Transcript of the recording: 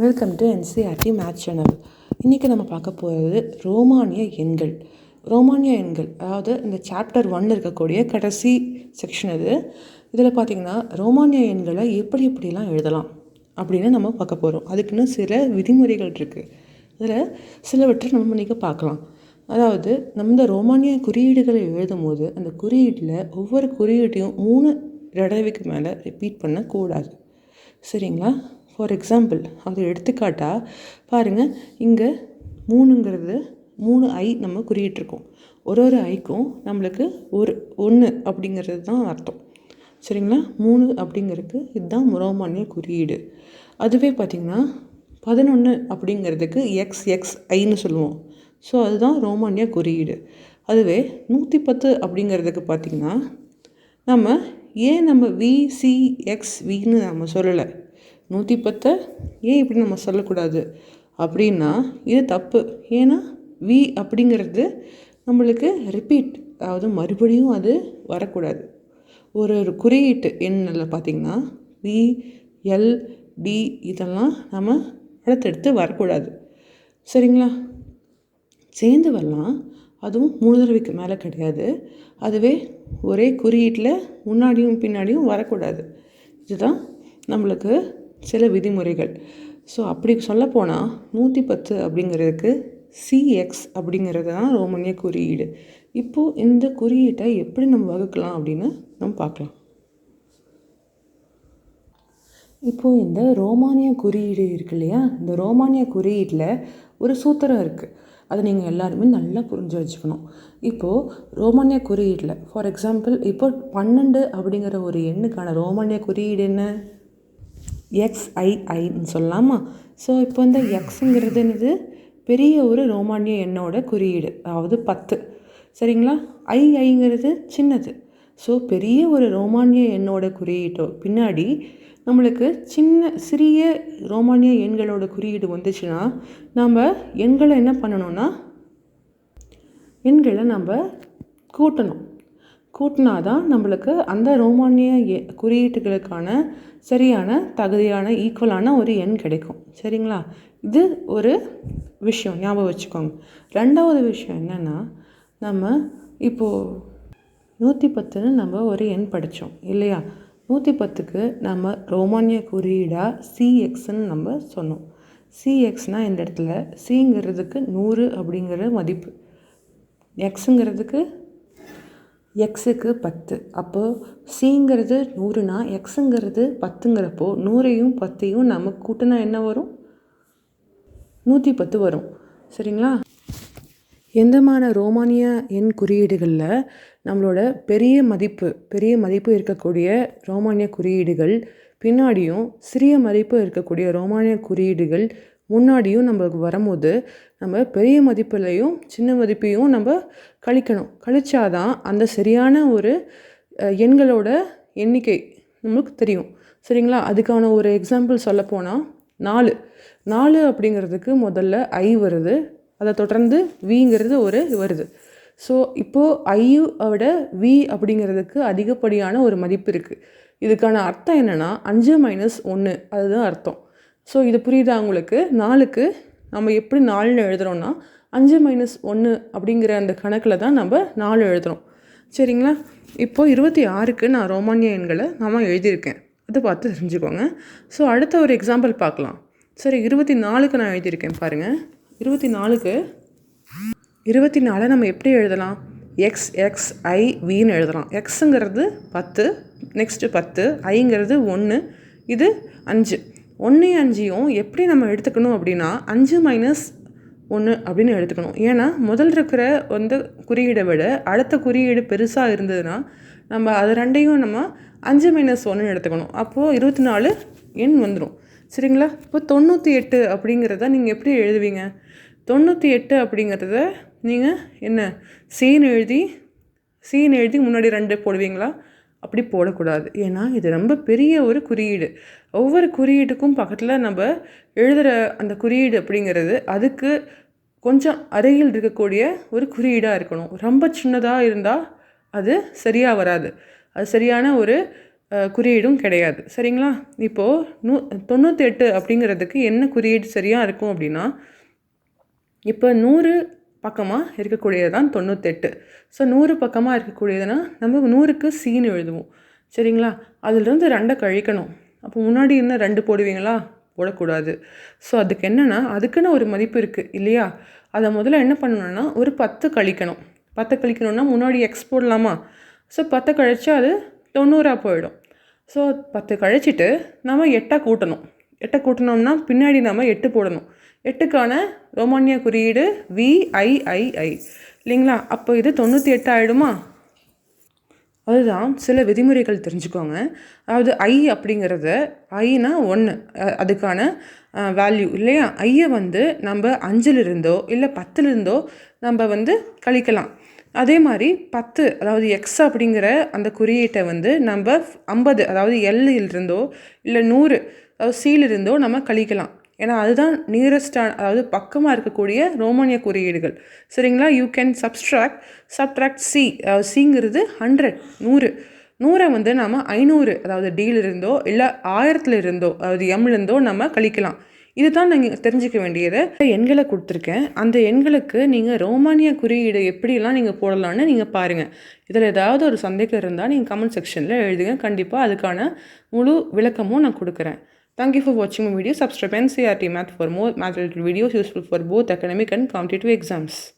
Welcome to NCERT math channel இன்றைக்கி நம்ம பார்க்க போகிறது ரோமானிய எண்கள். ரோமானிய எண்கள் அதாவது இந்த சாப்டர் ஒன் இருக்கக்கூடிய கடைசி செக்ஷன் இது இதில் பார்த்திங்கன்னா ரோமானிய எண்களை எப்படி எப்படிலாம் எழுதலாம் அப்படின்னு நம்ம பார்க்க போகிறோம் அதுக்குன்னு சில விதிமுறைகள் இருக்குது அதில் சிலவற்றை நம்ம இன்றைக்கி பார்க்கலாம். அதாவது நம்ம இந்த ரோமானிய குறியீடுகளை எழுதும் போது அந்த குறியீட்டில் ஒவ்வொரு குறியீட்டையும் மூணு தடவைக்கு மேலே ரிப்பீட் பண்ணக்கூடாது. சரிங்களா? ஃபார் எக்ஸாம்பிள் அது எடுத்துக்காட்டாக பாருங்கள் இங்கே மூணுங்கிறது மூணு ஐ நம்ம குறியிட்டிருக்கோம். ஒரு ஒரு ஐக்கும் நம்மளுக்கு ஒரு ஒன்று அப்படிங்கிறது தான் அர்த்தம். சரிங்களா? மூணு அப்படிங்கிறதுக்கு இதுதான் முரோமானிய குறியீடு. அதுவே பார்த்திங்கன்னா பதினொன்று அப்படிங்கிறதுக்கு எக்ஸ் எக்ஸ் ஐன்னு சொல்லுவோம். ஸோ அதுதான் ரோமானிய குறியீடு. அதுவே நூற்றி பத்து அப்படிங்கிறதுக்கு பார்த்திங்கன்னா நம்ம ஏன் நம்ம வி எக்ஸ் வின்னு நம்ம சொல்லலை? நூற்றி பத்தை ஏன் இப்படி நம்ம சொல்லக்கூடாது? அப்படின்னா இது தப்பு. ஏன்னா வி அப்படிங்கிறது நம்மளுக்கு ரிப்பீட் அதாவது மறுபடியும் அது வரக்கூடாது. ஒரு ஒரு குறியீட்டு எண்ணில் பார்த்திங்கன்னா வி எல் டி இதெல்லாம் நம்ம அடுத்தடுத்து வரக்கூடாது. சரிங்களா? சேர்ந்து வரலாம். அதுவும் மூணு தடவைக்கு மேலே கிடையாது. அதுவே ஒரே குறியீட்டில் முன்னாடியும் பின்னாடியும் வரக்கூடாது. இதுதான் நம்மளுக்கு சில விதிமுறைகள். ஸோ அப்படி சொல்லப்போனால் நூற்றி பத்து அப்படிங்கிறதுக்கு சிஎக்ஸ் அப்படிங்கிறது தான் ரோமனிய குறியீடு. இப்போது இந்த குறியீட்டை எப்படி நம்ம வகுக்கலாம் அப்படின்னு நம்ம பார்க்கலாம். இப்போது இந்த ரோமானிய குறியீடு இருக்கு இல்லையா? இந்த ரோமானிய குறியீட்டில் ஒரு சூத்திரம் இருக்குது அதை நீங்கள் எல்லாருமே நல்லா புரிஞ்சு வச்சுக்கணும். இப்போது ரோமானிய குறியீட்டில் ஃபார் எக்ஸாம்பிள் இப்போ பன்னெண்டு அப்படிங்கிற ஒரு எண்ணுக்கான ரோமானிய குறியீடு என்ன? எக்ஸ்ஐஐன்னு சொல்லலாமா? ஸோ இப்போ இந்த எக்ஸுங்கிறது என்னது பெரிய ஒரு ரோமானிய எண்ணோட குறியீடு அதாவது பத்து. சரிங்களா? ஐஐங்கிறது சின்னது. ஸோ பெரிய ஒரு ரோமானிய எண்ணோட குறியீட்டோ பின்னாடி நம்மளுக்கு சின்ன சிறிய ரோமானிய எண்களோட குறியீடு வந்துச்சுன்னா நம்ம எண்களை என்ன பண்ணணும்னா எண்களை நம்ம கூட்டணும். கூட்டினா தான் நம்மளுக்கு அந்த ரோமானிய எ குறியீட்டுகளுக்கான சரியான தகுதியான ஈக்குவலான ஒரு எண் கிடைக்கும். சரிங்களா? இது ஒரு விஷயம். ஞாபகம் வச்சுக்கோங்க. ரெண்டாவது விஷயம் என்னென்னா நம்ம இப்போது நூற்றி பத்துன்னு நம்ம ஒரு எண் படித்தோம் இல்லையா? நூற்றி பத்துக்கு நம்ம ரோமானிய குறியீடாக சிஎக்ஸ்ன்னு நம்ம சொன்னோம். சிஎக்ஸ்னால் இந்த இடத்துல? சிங்கிறதுக்கு நூறு அப்படிங்கிற மதிப்பு. எக்ஸுங்கிறதுக்கு எக்ஸுக்கு பத்து. அப்போது சிங்கிறது நூறுனா எக்ஸுங்கிறது பத்துங்கிறப்போ நூறையும் பத்தையும் நம்ம கூட்டினா என்ன வரும்? நூற்றி பத்து வரும். சரிங்களா? எந்தமான ரோமானிய எண் குறியீடுகளில் நம்மளோட பெரிய மதிப்பு பெரிய மதிப்பு இருக்கக்கூடிய ரோமானிய குறியீடுகள் பின்னாடியும் சிறிய மதிப்பு இருக்கக்கூடிய ரோமானிய குறியீடுகள் முன்னாடியும் நம்மளுக்கு வரும்போது நம்ம பெரிய மதிப்புலையும் சின்ன மதிப்பையும் நம்ம கழிக்கணும். கழிச்சாதான் அந்த சரியான ஒரு எண்களோட எண்ணிக்கை நம்மளுக்கு தெரியும். சரிங்களா? அதுக்கான ஒரு எக்ஸாம்பிள் சொல்லப்போனால் நாலு. நாலு அப்படிங்கிறதுக்கு முதல்ல ஐ வருது. அதை தொடர்ந்து விங்கிறது ஒரு வருது. ஸோ இப்போது ஐயோட வி அப்படிங்கிறதுக்கு அதிகப்படியான ஒரு மதிப்பு இருக்குது இதுக்கான அர்த்தம் என்னென்னா அஞ்சு மைனஸ் ஒன்று அதுதான் அர்த்தம். ஸோ இது புரியுதா உங்களுக்கு? நாலுக்கு நம்ம எப்படி நாலுன்னு எழுதுகிறோன்னா அஞ்சு மைனஸ் ஒன்று அப்படிங்கிற அந்த கணக்கில் தான் நம்ம நாலு எழுதுகிறோம் சரிங்களா? இப்போது இருபத்தி ஆறுக்கு நான் ரோமானிய எண்களை நான் எழுதியிருக்கேன். அதை பார்த்து தெரிஞ்சுக்கோங்க. ஸோ அடுத்த ஒரு எக்ஸாம்பிள் பார்க்கலாம். சரி இருபத்தி நாலுக்கு நான் எழுதியிருக்கேன் பாருங்கள் இருபத்தி நாலுக்கு இருபத்தி நாலை நம்ம எப்படி எழுதலாம்? எக்ஸ் எக்ஸ் ஐ வின்னு எழுதலாம். எக்ஸுங்கிறது பத்து நெக்ஸ்ட்டு பத்து ஐங்கிறது ஒன்று இது அஞ்சு. ஒன்று அஞ்சையும் எப்படி நம்ம எடுத்துக்கணும் அப்படின்னா அஞ்சு மைனஸ் ஒன்று அப்படின்னு எடுத்துக்கணும். ஏன்னா முதல் இருக்கிற வந்து குறியீடை விட அடுத்த குறியீடு பெருசாக இருந்ததுன்னா நம்ம அது ரெண்டையும் நம்ம அஞ்சு மைனஸ் ஒன்று எடுத்துக்கணும். அப்போது இருபத்தி நாலு எண் வந்துடும் சரிங்களா? இப்போ தொண்ணூற்றி எட்டு அப்படிங்கிறத நீங்கள் எப்படி எழுதுவீங்க? தொண்ணூற்றி எட்டு அப்படிங்கிறத நீங்கள் என்ன? சீன் எழுதி சீன் எழுதி முன்னாடி ரெண்டு போடுவீங்களா? அப்படி போடக்கூடாது. ஏன்னா இது ரொம்ப பெரிய ஒரு குறியீடு. ஒவ்வொரு குறியீட்டுக்கும் பக்கத்தில் நம்ம எழுதுகிற அந்த குறியீடு அப்படிங்கிறது அதுக்கு கொஞ்சம் அருகில் இருக்கக்கூடிய ஒரு குறியீடாக இருக்கணும். ரொம்ப சின்னதாக இருந்தால் அது சரியாக வராது. அது சரியான ஒரு குறியீடும் கிடையாது. சரிங்களா? இப்போது நூ தொண்ணூற்றி எட்டு அப்படிங்கிறதுக்கு என்ன குறியீடு சரியாக இருக்கும் அப்படின்னா இப்போ நூறு பக்கமாக இருக்கக்கூடியது தான் தொண்ணூத்தெட்டு. ஸோ நூறு பக்கமாக இருக்கக்கூடியதுன்னா நம்ம நூறுக்கு சீனு எழுதுவோம். சரிங்களா? அதிலிருந்து ரெண்டை கழிக்கணும். அப்போ முன்னாடி என்ன ரெண்டு போடுவீங்களா? போடக்கூடாது. ஸோ அதுக்கு என்னென்னா அதுக்குன்னு ஒரு மதிப்பு இருக்குது இல்லையா? அதை முதல்ல என்ன பண்ணணும்னா ஒரு பத்து கழிக்கணும். பத்து கழிக்கணும்னா முன்னாடி எக்ஸ் போடலாமா? ஸோ பத்து கழிச்சா அது தொண்ணூறாக போயிடும். ஸோ பத்து கழிச்சிட்டு நம்ம எட்டை கூட்டணும். எட்டை கூட்டினோம்னா பின்னாடி நம்ம எட்டு போடணும். எட்டுக்கான ரோமானிய குறியீடு விஐஐஐ இல்லைங்களா? அப்போ இது தொண்ணூற்றி எட்டு ஆகிடுமா அதுதான் சில விதிமுறைகள் தெரிஞ்சுக்கோங்க. அதாவது ஐ அப்படிங்கிறத ஐனா ஒன்று அதுக்கான வேல்யூ இல்லையா? ஐயை வந்து நம்ம அஞ்சிலிருந்தோ இல்லை பத்துலேருந்தோ நம்ம வந்து கழிக்கலாம். அதே மாதிரி பத்து அதாவது எக்ஸ் அப்படிங்கிற அந்த குறியீட்டை வந்து நம்ம ஐம்பது அதாவது எல் இருந்தோ இல்லை நூறு அதாவது சீலிருந்தோ நம்ம கழிக்கலாம். ஏன்னா அதுதான் நியரஸ்டான அதாவது பக்கமாக இருக்கக்கூடிய ரோமானிய குறியீடுகள். சரிங்களா? You can substract subtract C சிங்கிறது hundred நூறு. நூறை வந்து நம்ம ஐநூறு அதாவது டீலிருந்தோ இல்லை ஆயிரத்துல இருந்தோ அதாவது எம்லேருந்தோ நம்ம கழிக்கலாம். இதுதான் நீங்கள் தெரிஞ்சுக்க வேண்டியது. எண்களை கொடுத்துருக்கேன். அந்த எண்களுக்கு நீங்கள் ரோமானிய குறியீடு எப்படிலாம் நீங்கள் போடலான்னு நீங்கள் பாருங்கள் இதில் ஏதாவது ஒரு சந்தேகம் இருந்தால் நீங்கள் கமெண்ட் செக்ஷனில் எழுதுங்க. கண்டிப்பாக அதுக்கான முழு விளக்கமும் நான் கொடுக்குறேன். Thank you for watching my video. Subscribe and NCRT Math for more math related videos useful for both academic and competitive exams.